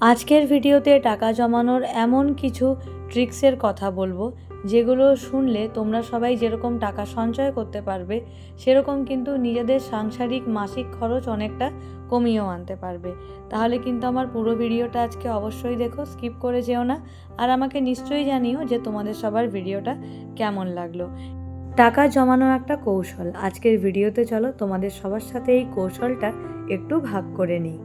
আজকের ভিডিওতে টাকা জমানোর এমন কিছু ট্রিক্সের কথা বলব, যেগুলো শুনলে তোমরা সবাই যেরকম টাকা সঞ্চয় করতে পারবে, সেরকম কিন্তু নিজেদের সাংসারিক মাসিক খরচ অনেকটা কমিয়েও আনতে পারবে। তাহলে কিন্তু আমার পুরো ভিডিওটা আজকে অবশ্যই দেখো, স্কিপ করে যেও না, আর আমাকে নিশ্চয়ই জানিও যে তোমাদের সবার ভিডিওটা কেমন লাগল। টাকা জমানো একটা কৌশল, আজকের ভিডিওতে চলো তোমাদের সবার সাথে এই কৌশলটা একটু ভাগ করে নিই।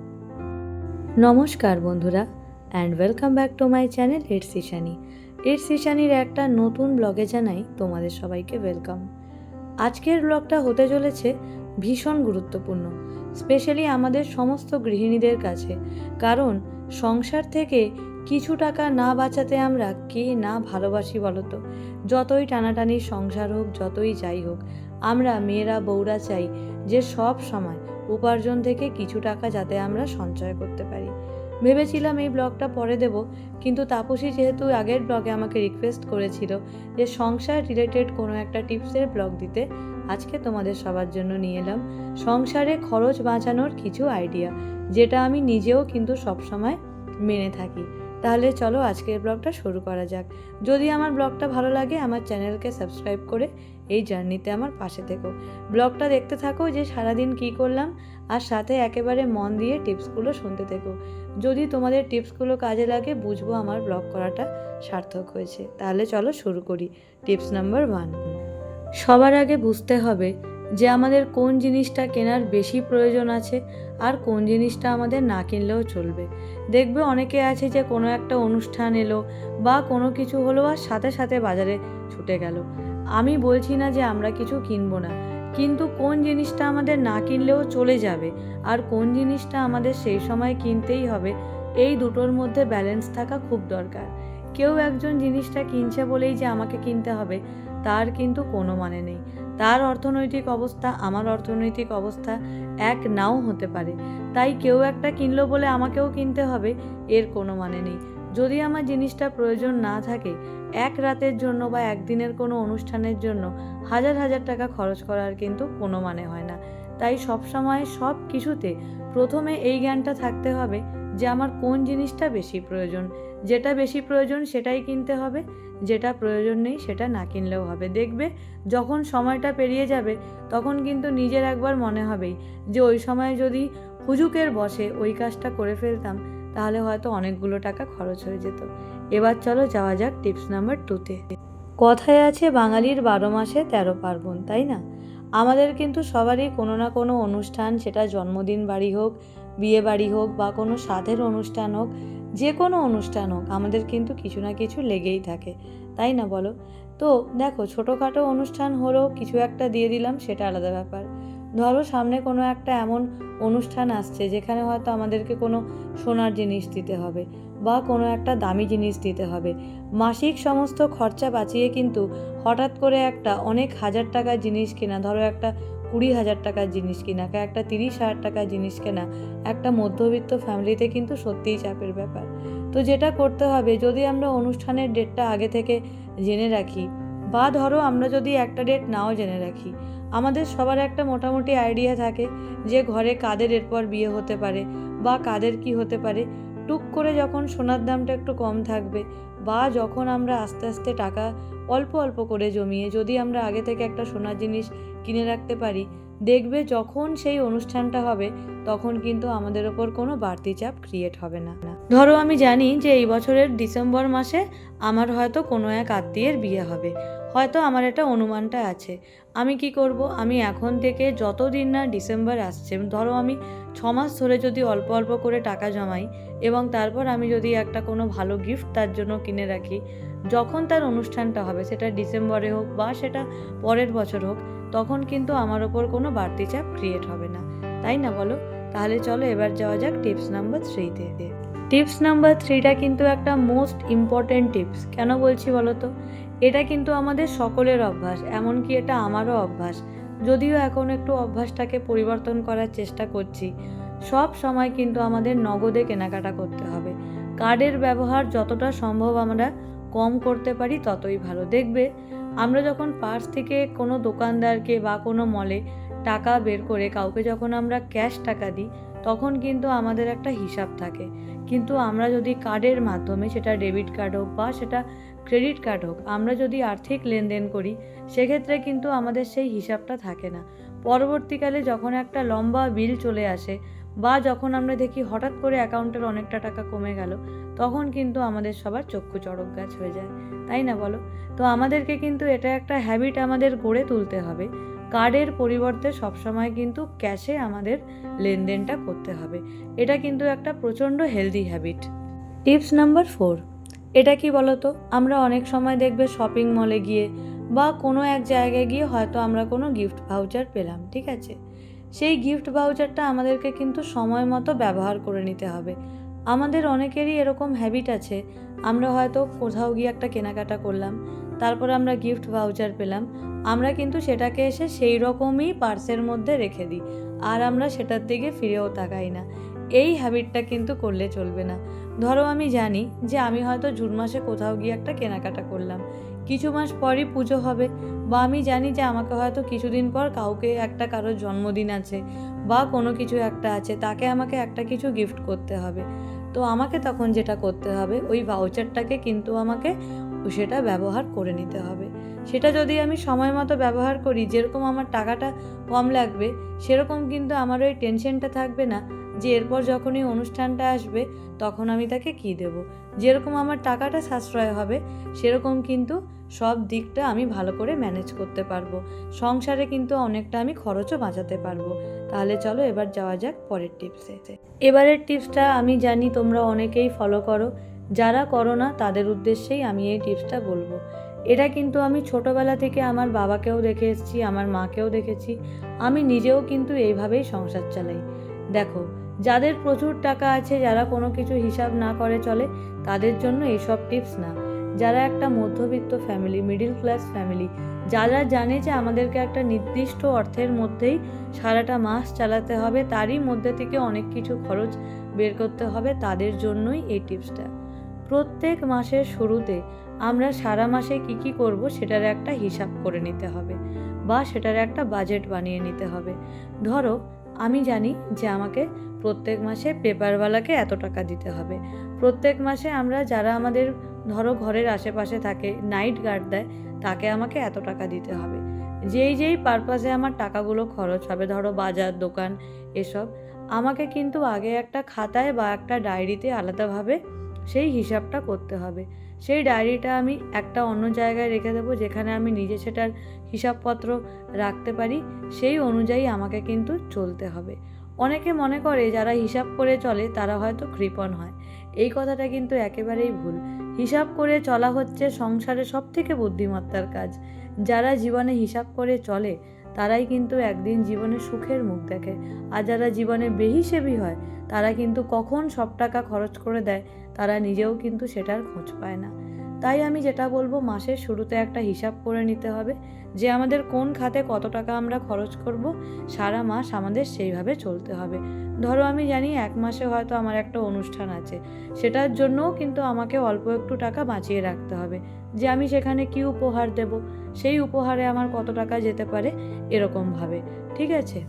নমস্কার বন্ধুরা and welcome back to my channel it's Ishani it's ইশানির একটা নতুন ব্লগে জানাই তোমাদের সবাইকে ওয়েলকাম আজকের ব্লগটা হতে চলেছে ভীষণ গুরুত্বপূর্ণ স্পেশালি আমাদের সমস্ত গৃহিণীদের কাছে। কারণ সংসার থেকে কিছু টাকা না বাঁচাতে আমরা কে না ভালোবাসি বলতো? যতই টানাটানি সংসার হোক, যতই যাই হোক, আমরা মেয়েরা, বউরা চাই যে সব সময় উপার্জন থেকে কিছু টাকা যাতে আমরা সঞ্চয় করতে পারি। ভেবেছিলাম এই ব্লগটা পরে দেব, কিন্তু তাপসী যেহেতু আগের ব্লগে আমাকে রিকোয়েস্ট করেছিল যে সংসার রিলেটেড কোনো একটা টিপসের ব্লগ দিতে, আজকে তোমাদের সবার জন্য নিয়ে এলাম। সংসারে খরচ বাঁচানোর কিছু আইডিয়া যেটা আমি নিজেও কিন্তু সবসময় মেনে থাকি। তাহলে চলো আজকের ব্লগটা শুরু করা যাক। যদি আমার ব্লগটা ভালো লাগে, আমার চ্যানেলকে সাবস্ক্রাইব করে এই জার্নিতে আমার পাশে থেকো। ব্লগটা দেখতে থাকো যে সারাদিন কি করলাম, আর সাথে একেবারে মন দিয়ে টিপসগুলো শুনতে থেকো। যদি তোমাদের টিপসগুলো কাজে লাগে, বুঝব আমার ব্লগ করাটা সার্থক হয়েছে। তাহলে চলো শুরু করি। টিপস নাম্বার ওয়ান, সবার আগে বুঝতে হবে যে আমাদের কোন জিনিসটা কেনার বেশি প্রয়োজন আছে আর কোন জিনিসটা আমাদের না কিনলেও চলবে। দেখবে অনেকে আছে যে কোনো একটা অনুষ্ঠান এলো বা কোনো কিছু হলো আর সাথে সাথে বাজারে ছুটে গেল। আমি বলছি না যে আমরা কিছু কিনবো না, কিন্তু কোন জিনিসটা আমাদের না কিনলেও চলে যাবে আর কোন জিনিসটা আমাদের সেই সময় কিনতেই হবে, এই দুটোর মধ্যে ব্যালেন্স থাকা খুব দরকার। কেউ একজন জিনিসটা কিনছে বলেই যে আমাকে কিনতে হবে, তার কিন্তু কোনো মানে নেই। তার অর্থনৈতিক অবস্থা, আমার অর্থনৈতিক অবস্থা এক নাও হতে পারে। তাই কেউ একটা কিনলো বলে আমাকেও কিনতে হবে, এর কোনো মানে নেই। যদি আমার জিনিসটা প্রয়োজন না থাকে, এক রাতের জন্য বা একদিনের কোনো অনুষ্ঠানের জন্য হাজার হাজার টাকা খরচ করার কিন্তু কোনো মানে হয় না। তাই সবসময় সব কিছুতে প্রথমে এই জ্ঞানটা থাকতে হবে যে আমার কোন জিনিসটা বেশি প্রয়োজন। যেটা বেশি প্রয়োজন সেটাই কিনতে হবে, যেটা প্রয়োজন নেই সেটা না কিনলেও হবে। দেখবে যখন সময়টা পেরিয়ে যাবে, তখন কিন্তু নিজের একবার মনে হবেই যে ওই সময় যদি হুজুকের বসে ওই কাজটা করে ফেলতাম, তাহলে হয়তো অনেকগুলো টাকা খরচ হয়ে যেত। এবার চলো যাওয়া যাক টিপস নাম্বার টুতে কথায় আছে বাঙালির বারো মাসে তেরো পার্বণ, তাই না? আমাদের কিন্তু সবারই কোনো না কোনো অনুষ্ঠান, সেটা জন্মদিন, বাড়ি হোক বিয়ে বাড়ি হোক বা কোনো সাধের অনুষ্ঠান হোক, যে কোনো অনুষ্ঠান হোক, আমাদের কিন্তু কিছু না কিছু লেগেই থাকে, তাই না বলো? তো দেখো, ছোটোখাটো অনুষ্ঠান হলেও কিছু একটা দিয়ে দিলাম, সেটা আলাদা ব্যাপার। ধরো সামনে কোনো একটা এমন অনুষ্ঠান আসছে, যেখানে হয়তো আমাদেরকে কোনো সোনার জিনিস দিতে হবে বা কোনো একটা দামি জিনিস দিতে হবে। মাসিক সমস্ত খরচা বাঁচিয়ে কিন্তু হঠাৎ করে একটা অনেক হাজার টাকার জিনিস কেনা, ধরো একটা কুড়ি হাজার টাকার জিনিস কেনা একটা তিরিশ হাজার টাকার জিনিস কেনা, একটা মধ্যবিত্ত ফ্যামিলিতে কিন্তু সত্যিই চাপের ব্যাপার। তো যেটা করতে হবে, যদি আমরা অনুষ্ঠানের ডেটটা আগে থেকে জেনে রাখি, বা ধরো আমরা যদি একটা ডেট নাও জেনে রাখি, আমাদের সবার একটা মোটামুটি আইডিয়া থাকে যে ঘরে কাদের এরপর বিয়ে হতে পারে, বা কাদের কি হতে পারে। টুক করে যখন সোনার দামটা একটু কম থাকবে বা যখন আমরা আস্তে আস্তে টাকা অল্প অল্প করে জমিয়ে যদি আমরা আগে থেকে একটা সোনার জিনিস কিনে রাখতে পারি, দেখবে যখন সেই অনুষ্ঠানটা হবে, তখন কিন্তু আমাদের ওপর কোনো বাড়তি চাপ ক্রিয়েট হবে না। ধরো আমি জানি যে এই বছরের ডিসেম্বর মাসে আমার হয়তো কোনো এক আত্মীয়ের বিয়ে হবে। হয়তো আমার একটা অনুমানটা আছে। আমি কি করব? আমি এখন থেকে যতদিন না ডিসেম্বর আসছে, ধরো আমি মাস ধরে যদি অল্প অল্প করে টাকা জমাই এবং তারপর আমি যদি একটা কোনো ভালো গিফট তার জন্য কিনে রাখি, যখন তার অনুষ্ঠানটা হবে, সেটা ডিসেম্বরে হোক বা সেটা পরের বছর হোক, তখন কিন্তু আমার ওপর কোনো বাড়তি চাপ ক্রিয়েট হবে না। তাই না বলো? তাহলে চলো এবার যাওয়া যাক টিপস নাম্বার থ্রিতে টিপস নাম্বার থ্রিটা কিন্তু একটা মোস্ট ইম্পর্ট্যান্ট টিপস কেন বলছি বলো তো? এটা কিন্তু আমাদের সকলের অভ্যাস, এমনকি এটা আমারও অভ্যাস। যদিও এখন একটু অভ্যাসটাকে পরিবর্তন করার চেষ্টা করছি। সব সময় কিন্তু আমাদের নগদে কেনাকাটা করতে হবে। কার্ডের ব্যবহার যতটা সম্ভব আমরা কম করতে পারি, ততই ভালো। দেখবে, আমরা যখন পার্স থেকে কোনো দোকানদারকে বা কোনো মলে টাকা বের করে কাউকে যখন আমরা ক্যাশ টাকা দিই তখন কিন্তু আমাদের একটা হিসাব থাকে। কিন্তু আমরা যদি কার্ডের মাধ্যমে সেটা ডেবিট কার্ড হোক বা সেটা ক্রেডিট কার্ড হোক, আমরা যদি আর্থিক লেনদেন করি, সেক্ষেত্রে কিন্তু আমাদের সেই হিসাবটা থাকে না। পরবর্তীকালে যখন একটা লম্বা বিল চলে আসে বা যখন আমরা দেখি হঠাৎ করে অ্যাকাউন্টের অনেকটা টাকা কমে গেল, তখন কিন্তু আমাদের সবার চক্ষু চড়ক গাছ হয়ে যায়। তাই না বলো? তো আমাদেরকে কিন্তু এটা একটা হ্যাবিট আমাদের গড়ে তুলতে হবে। কার্ডের পরিবর্তে সবসময় কিন্তু ক্যাশে আমাদের লেনদেনটা করতে হবে। এটা কিন্তু একটা প্রচণ্ড healthy habit tips number four, এটা কি বলতো? আমরা অনেক সময় দেখবে শপিং মলে গিয়ে বা কোনো এক জায়গায় গিয়ে হয়তো আমরা কোনো গিফট ভাউচার পেলাম, ঠিক আছে? সেই গিফট ভাউচারটা আমাদেরকে কিন্তু সময় মতো ব্যবহার করে নিতে হবে। আমাদের অনেকেরই এরকম হ্যাবিট আছে, আমরা হয়তো কোথাও গিয়ে একটা কেনাকাটা করলাম তারপর আমরা গিফট ভাউচার পেলাম। আমরা কিন্তু সেটাকে এসে সেই রকমই পার্সের মধ্যে রেখে দিই। আর আমরা সেটার দিকে ফিরেও তাকাই না। এই হ্যাবিটটা কিন্তু করলে চলবে না। ধরো আমি জানি যে আমি হয়তো জুন মাসে কোথাও গিয়ে একটা কেনাকাটা করলাম। কিছু মাস পরই পুজো হবে। বা আমি জানি যে আমাকে হয়তো কিছুদিন পর কাউকে একটা কারোর জন্মদিন আছে বা কোনো কিছু একটা আছে, তাকে আমাকে একটা কিছু গিফট করতে হবে। তো আমাকে তখন যেটা করতে হবে, ওই ভাউচারটাকে কিন্তু আমাকে সেটা ব্যবহার করে নিতে হবে। সেটা যদি আমি সময় মতো ব্যবহার করি, যেরকম আমার টাকাটা কম লাগবে, সেরকম কিন্তু আমার ওই টেনশনটা থাকবে না যে এরপর যখনই অনুষ্ঠানটা আসবে, তখন আমি তাকে কী দেব। যেরকম আমার টাকাটা সাশ্রয় হবে, সেরকম কিন্তু সব দিকটা আমি ভালো করে ম্যানেজ করতে পারব। সংসারে কিন্তু অনেকটা আমি খরচও বাঁচাতে পারব। তাহলে চলো এবার যাওয়া যাক পরের টিপসে। এবারের টিপসটা আমি জানি তোমরা অনেকেই ফলো করো। যারা করো না, তাদের উদ্দেশ্যেই আমি এই টিপসটা বলব। এটা কিন্তু আমি ছোটোবেলা থেকে আমার বাবাকেও দেখে এসেছি, আমার মাকেও দেখেছি। আমি নিজেও কিন্তু এইভাবেই সংসার চালাই। দেখো, যাদের প্রচুর টাকা আছে, যারা কোনো কিছু হিসাব না করে চলে, তাদের জন্য এইসব টিপস না। যারা একটা মধ্যবিত্ত ফ্যামিলি, মিডিল ক্লাস ফ্যামিলি, যারা জানে যে আমাদেরকে একটা নির্দিষ্ট অর্থের মধ্যেই সারাটা মাস চালাতে হবে, তারই মধ্যে থেকে অনেক কিছু খরচ বের করতে হবে, তাদের জন্যই এই টিপসটা। প্রত্যেক মাসের শুরুতে আমরা সারা মাসে কি কি করব সেটার একটা হিসাব করে নিতে হবে বা সেটার একটা বাজেট বানিয়ে নিতে হবে। ধরো, আমি জানি যে আমাকে প্রত্যেক মাসে পেপারওয়ালাকে এত টাকা দিতে হবে। প্রত্যেক মাসে আমরা যারা আমাদের ধরো ঘরের আশেপাশে থাকে নাইট গার্ড দেয়, তাকে আমাকে এত টাকা দিতে হবে। যেই যেই পারপাসে আমার টাকাগুলো খরচ হবে, ধরো বাজার, দোকান, এসব, আমাকে কিন্তু আগে একটা খাতায় বা একটা ডায়েরিতে আলাদাভাবে সেই হিসাবটা করতে হবে। সেই ডায়েরিটা আমি একটা অন্য জায়গায় রেখে দেবো, যেখানে আমি নিজে সেটার হিসাবপত্র রাখতে পারি। সেই অনুযায়ী আমাকে কিন্তু চলতে হবে। অনেকে মনে করে যারা হিসাব করে চলে, তারা হয়তো কৃপণ হয়। এই কথাটা কিন্তু একেবারেই ভুল। হিসাব করে চলা হচ্ছে সংসারে সব থেকে বুদ্ধিমত্তার কাজ। যারা জীবনে হিসাব করে চলে, তারাই কিন্তু একদিন জীবনে সুখের মুখ দেখে। আর যারা জীবনে বেহিসেবি হয়, তারা কিন্তু কখন সব টাকা খরচ করে দেয় তারা নিজেও কিন্তু সেটার খোঁজ পায় না। তাই আমি যেটা বলব, মাসের শুরুতে একটা হিসাব করে নিতে হবে যে আমাদের কোন খাতে কত টাকা আমরা খরচ করব। সারা মাস আমাদের সেইভাবে চলতে হবে। ধরো আমি জানি এক মাসে হয়তো আমার একটা অনুষ্ঠান আছে, সেটার জন্যও কিন্তু আমাকে অল্প একটু টাকা বাঁচিয়ে রাখতে হবে যে আমি সেখানে কি উপহার দেব, সেই উপহারে আমার কত টাকা যেতে পারে এরকমভাবে ঠিক আছে?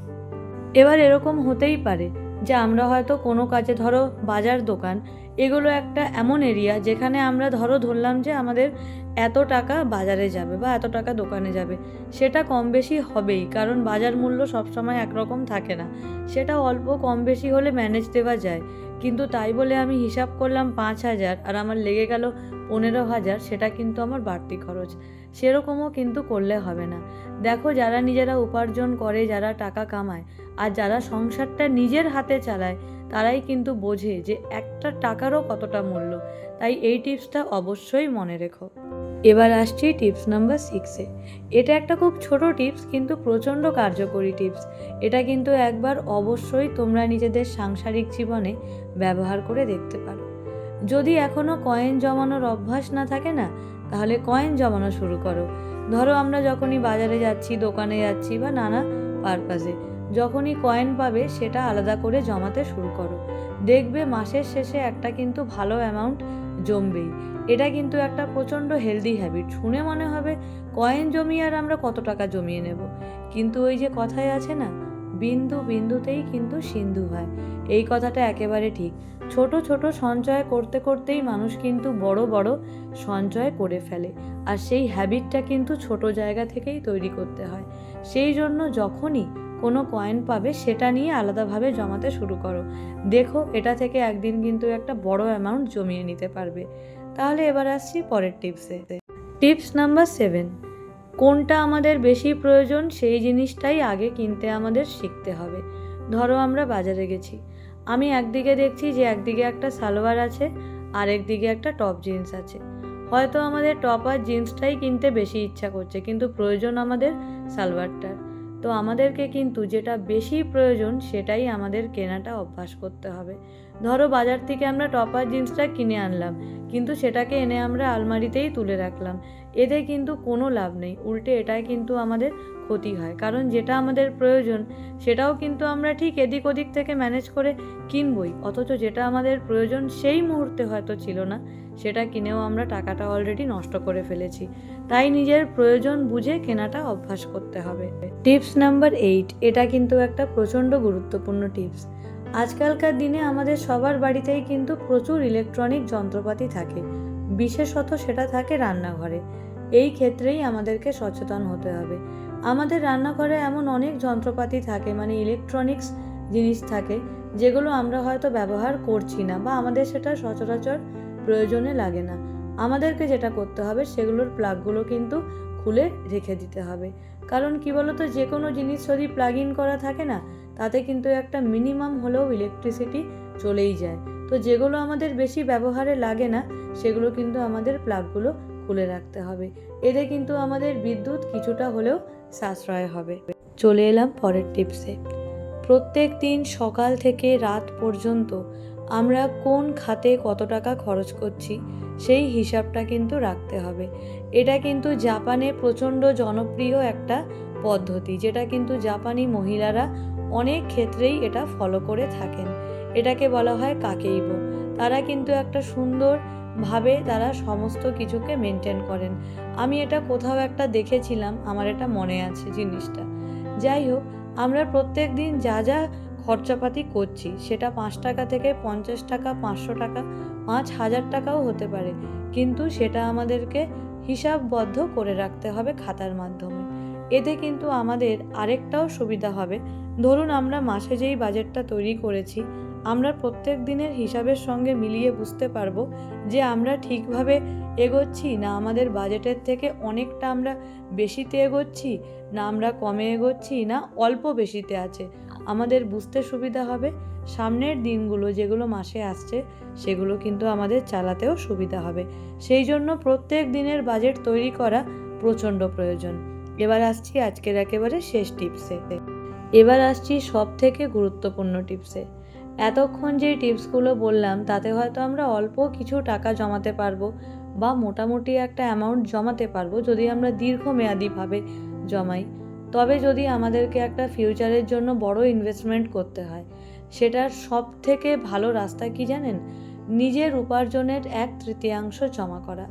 এবার এরকম হতেই পারে যে আমরা হয়তো কোনো কাজে ধরো বাজার দোকান, এগুলো একটা এমন এরিয়া যেখানে আমরা ধরো ধরলাম যে আমাদের এত টাকা বাজারে যাবে বা এত টাকা দোকানে যাবে। সেটা কম বেশি হবেই, কারণ বাজার মূল্য সবসময় একরকম থাকে না। সেটা অল্প কম বেশি হলে ম্যানেজ দেওয়া যায়। কিন্তু তাই বলে আমি হিসাব করলাম পাঁচ হাজার আর আমার লেগে গেল পনেরো হাজার, সেটা কিন্তু আমার বাড়তি খরচ। সেরকমও কিন্তু করলে হবে না। দেখো, যারা নিজেরা উপার্জন করে, যারা টাকা কামায়, আর যারা সংসারটা নিজের হাতে চালায়, তারাই কিন্তু বোঝে যে একটা টাকারও কতটা মূল্য। তাই এই টিপসটা অবশ্যই মনে রেখো। এবার আসছি টিপস নাম্বার সিক্সে এটা একটা খুব ছোট টিপস, কিন্তু প্রচণ্ড কার্যকরী টিপস। এটা কিন্তু একবার অবশ্যই তোমরা নিজেদের সাংসারিক জীবনে ব্যবহার করে দেখতে পারো। যদি এখনও কয়েন জমানোর অভ্যাস না থাকে না, তাহলে কয়েন জমানো শুরু করো। ধরো আমরা যখনই বাজারে যাচ্ছি, দোকানে যাচ্ছি বা নানা পারপাসে, যখনই কয়েন পাবে সেটা আলাদা করে জমাতে শুরু করো। দেখবে মাসের শেষে একটা কিন্তু ভালো অ্যামাউন্ট জমবেই। এটা কিন্তু একটা প্রচণ্ড হেলদি হ্যাবিট শুনে মনে হবে কয়েন জমিয়ে আর আমরা কত টাকা জমিয়ে নেব। কিন্তু ওই যে কথায় আছে না বিন্দু বিন্দুতেই কিন্তু সিন্ধু হয়। এই কথাটা একেবারে ঠিক। ছোট ছোট সঞ্চয় করতে করতেই মানুষ কিন্তু বড় বড় সঞ্চয় করে ফেলে। আর সেই হ্যাবিটটা কিন্তু ছোট জায়গা থেকেই তৈরি করতে হয়। সেই জন্য যখনই কোনো কয়েন পাবে, সেটা নিয়ে আলাদাভাবে জমাতে শুরু করো। দেখো, এটা থেকে একদিন কিন্তু একটা বড় অ্যামাউন্ট জমিয়ে নিতে পারবে। তাহলে এবার আসছি পরের টিপসে টিপস নাম্বার সেভেন কোনটা আমাদের বেশি প্রয়োজন, সেই জিনিসটাই আগে কিনতে আমাদের শিখতে হবে। ধরো আমরা বাজারে গেছি। আমি একদিকে দেখছি যে একদিকে একটা সালোয়ার আছে আর একদিকে একটা টপ জিন্স আছে। হয়তো আমাদের টপ আর জিন্সটাই কিনতে বেশি ইচ্ছা করছে, কিন্তু প্রয়োজন আমাদের সালোয়ারটার। তো আমাদেরকে কিন্তু যেটা বেশি প্রয়োজন, সেটাই আমাদের কেনাটা অভ্যাস করতে হবে। ধরো বাজার থেকে আমরা টপ আর জিন্সটা কিনে আনলাম, কিন্তু সেটাকে এনে আমরা আলমারিতেই তুলে রাখলাম। এতে কিন্তু কোনো লাভ নেই। উল্টে এটাই কিন্তু আমাদের ক্ষতি হয়। কারণ যেটা আমাদের প্রয়োজন, সেটাও কিন্তু আমরা ঠিক এদিক ওদিক থেকে ম্যানেজ করে কিনবই। অথচ যেটা আমাদের প্রয়োজন সেই মুহূর্তে হয়তো ছিল না, সেটা কিনেও আমরা টাকাটা অলরেডি নষ্ট করে ফেলেছি। তাই নিজের প্রয়োজন বুঝে কেনাটা অভ্যাস করতে হবে। টিপস নাম্বার এইট এটা কিন্তু একটা প্রচণ্ড গুরুত্বপূর্ণ টিপস। আজকালকার দিনে আমাদের সবার বাড়িতেই কিন্তু প্রচুর ইলেকট্রনিক যন্ত্রপাতি থাকে। বিশেষত সেটা থাকে রান্নাঘরে। এই ক্ষেত্রেই আমাদেরকে সচেতন হতে হবে। আমাদের রান্নাঘরে এমন অনেক যন্ত্রপাতি থাকে মানে ইলেকট্রনিক্স জিনিস থাকে, যেগুলো আমরা হয়তো ব্যবহার করছি না বা আমাদের সেটা সচরাচর প্রয়োজনে লাগে না। আমাদেরকে যেটা করতে হবে, সেগুলোর প্লাগগুলো কিন্তু খুলে রেখে দিতে হবে। কারণ কি বলতো যে কোনো জিনিস যদি প্লাগ ইন করা থাকে না, তাতে কিন্তু একটা মিনিমাম হলেও ইলেকট্রিসিটি চলেই যায়। তো যেগুলো আমাদের বেশি ব্যবহারে লাগে না, সেগুলো কিন্তু আমাদের প্লাগগুলো খুলে রাখতে হবে। এতে কিন্তু আমাদের বিদ্যুৎ কিছুটা হলেও সাশ্রয় হবে। চলে এলাম পরের টিপসে। প্রত্যেক দিন সকাল থেকে রাত পর্যন্ত আমরা কোন খাতে কত টাকা খরচ করছি সেই হিসাবটা কিন্তু রাখতে হবে। এটা কিন্তু জাপানে প্রচণ্ড জনপ্রিয় একটা পদ্ধতি, যেটা কিন্তু জাপানি মহিলারা অনেক ক্ষেত্রেই এটা ফলো করে থাকেন। এটাকে বলা হয় কাকেইবো। তারা কিন্তু একটা সুন্দর ভাবে তারা সমস্ত কিছুকে মেনটেন করেন। আমি এটা কোথাও একটা দেখেছিলাম, আমার এটা মনে আছে জিনিসটা। যাই হোক, আমরা প্রত্যেক দিন যা যা খরচাপাতি করছি, সেটা পাঁচ টাকা থেকে পঞ্চাশ টাকা, পাঁচশো টাকা, পাঁচ হাজার টাকাও হতে পারে। কিন্তু সেটা আমাদেরকে হিসাববদ্ধ করে রাখতে হবে খাতার মাধ্যমে। এতে কিন্তু আমাদের আরেকটাও সুবিধা হবে। ধরুন আমরা মাসে যেই বাজেটটা তৈরি করেছি আমরা প্রত্যেক দিনের হিসাবের সঙ্গে মিলিয়ে বুঝতে পারব যে আমরা ঠিকভাবে এগোচ্ছি না আমাদের বাজেটের থেকে অনেকটা আমরা বেশিতে এগোচ্ছি, না আমরা কমে এগোচ্ছি, না অল্প বেশিতে আছে। আমাদের বুঝতে সুবিধা হবে সামনের দিনগুলো যেগুলো মাসে আসছে, সেগুলো কিন্তু আমাদের চালাতেও সুবিধা হবে। সেই জন্য প্রত্যেক দিনের বাজেট তৈরি করা প্রচণ্ড প্রয়োজন। এবার আসছি আজকের একেবারে শেষ টিপসে। এবার আসছি সব থেকে গুরুত্বপূর্ণ টিপসে। এতক্ষণ যে টিপসগুলো বললাম, তাতে হয়তো আমরা অল্প কিছু টাকা জমাতে পারব বা মোটামুটি একটা অ্যামাউন্ট জমাতে পারব যদি আমরা দীর্ঘমেয়াদীভাবে জমাই। তবে যদি আমাদেরকে একটা ফিউচারের জন্য বড় ইনভেস্টমেন্ট করতে হয়, সেটার সব থেকে ভালো রাস্তা কি জানেন? নিজের উপার্জনের এক তৃতীয়াংশ জমা করা।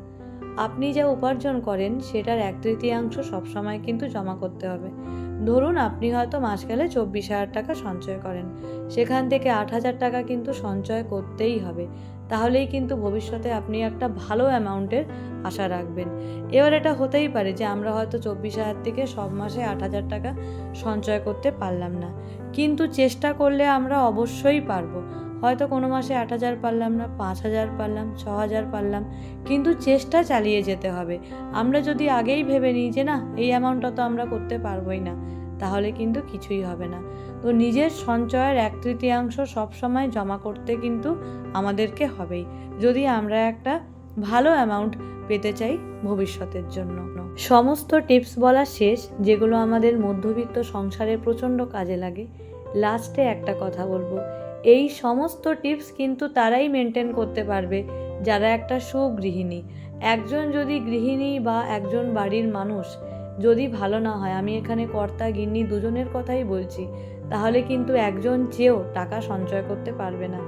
আপনি যা উপার্জন করেন, সেটার এক তৃতীয়াংশ সবসময় কিন্তু জমা করতে হবে। ধরুন, আপনি হয়তো মাস গেলে চব্বিশ হাজার টাকা সঞ্চয় করেন। সেখান থেকে আট হাজার টাকা কিন্তু সঞ্চয় করতেই হবে। তাহলেই কিন্তু ভবিষ্যতে আপনি একটা ভালো অ্যামাউন্টের আশা রাখবেন। এবার এটা হতেই পারে যে আমরা হয়তো চব্বিশ হাজার থেকে সব মাসে আট হাজার টাকা সঞ্চয় করতে পারলাম না। কিন্তু চেষ্টা করলে আমরা অবশ্যই পারব। হয়তো কোনো মাসে আট হাজার পারলাম না, পাঁচ হাজার পারলাম, ছ হাজার পারলাম, কিন্তু চেষ্টা চালিয়ে যেতে হবে। আমরা যদি আগেই ভেবে নিই যে না, এই অ্যামাউন্টটা তো আমরা করতে পারবোই না, তাহলে কিন্তু কিছুই হবে না। তো নিজের সঞ্চয়ের এক তৃতীয়াংশ সবসময় জমা করতে কিন্তু আমাদেরকে হবেই, যদি আমরা একটা ভালো অ্যামাউন্ট পেতে চাই ভবিষ্যতের জন্য। সমস্ত টিপস বলা শেষ, যেগুলো আমাদের মধ্যবিত্ত সংসারে প্রচণ্ড কাজে লাগে। লাস্টে একটা কথা বলব এই সমস্ত টিপস কিন্তু তারাই মেনটেন করতে পারবে, যারা একটা সুগৃহিণী একজন যদি গৃহিণী বা একজন বাড়ির মানুষ, যদি ভালো না হয়, আমি এখানে কর্তা, গিন্নি দুজনের কথাই বলছি, তাহলে কিন্তু একজন চেয়েও টাকা সঞ্চয় করতে পারবে না।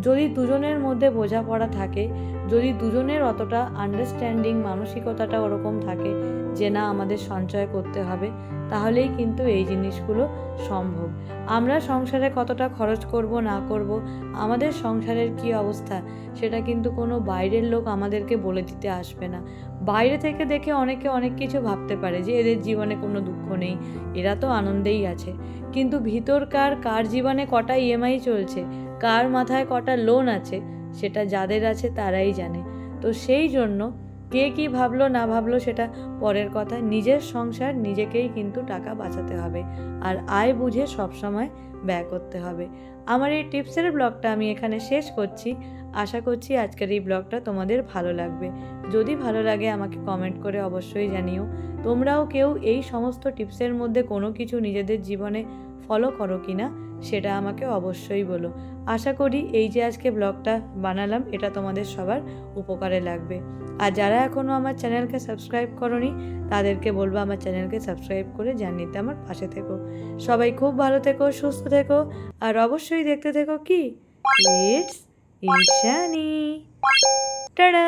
যদি দুজনের মধ্যে বোঝাপড়া থাকে, যদি দুজনের অতটা আন্ডারস্ট্যান্ডিং মানসিকতাটা ওরকম থাকে যে না আমাদের সঞ্চয় করতে হবে, তাহলেই কিন্তু এই জিনিসগুলো সম্ভব। আমরা সংসারে কতটা খরচ করব, না করব, আমাদের সংসারের কি অবস্থা, সেটা কিন্তু কোনো বাইরের লোক আমাদেরকে বলে দিতে আসবে না। বাইরে থেকে দেখে অনেকে অনেক কিছু ভাবতে পারে যে এদের জীবনে কোনো দুঃখ নেই, এরা তো আনন্দেই আছে। কিন্তু ভিতরকার কার জীবনে কটা ইএমআই চলছে, কার মাথায় কটা লোন আছে, সেটা যাদের আছে তারাই জানে। তো সেই জন্য কে কি ভাবলো, না ভাবলো সেটা পরের কথা। নিজের সংসার নিজেকেই কিন্তু টাকা বাঁচাতে হবে আর আয় বুঝে সবসময় ব্যয় করতে হবে। আমার এই টিপসের ব্লগটা আমি এখানে শেষ করছি। আশা করছি আজকের এই ব্লগটা তোমাদের ভালো লাগবে। যদি ভালো লাগে আমাকে কমেন্ট করে অবশ্যই জানিও। তোমরাও কেউ এই সমস্ত টিপসের মধ্যে কোনো কিছু নিজেদের জীবনে ফলো করো কি না, সেটা আমাকে অবশ্যই বলো। আশা করি এই যে আজকে ব্লগটা বানালাম, এটা তোমাদের সবার উপকারে লাগবে। আর যারা এখনও আমার চ্যানেলকে সাবস্ক্রাইব করনি, তাদেরকে বলব আমার চ্যানেলকে সাবস্ক্রাইব করে জানিতে আমার পাশে থেকো। সবাই খুব ভালো থেকো, সুস্থ থেকো, আর অবশ্যই দেখতে থেকো কি? It's Ishani tata!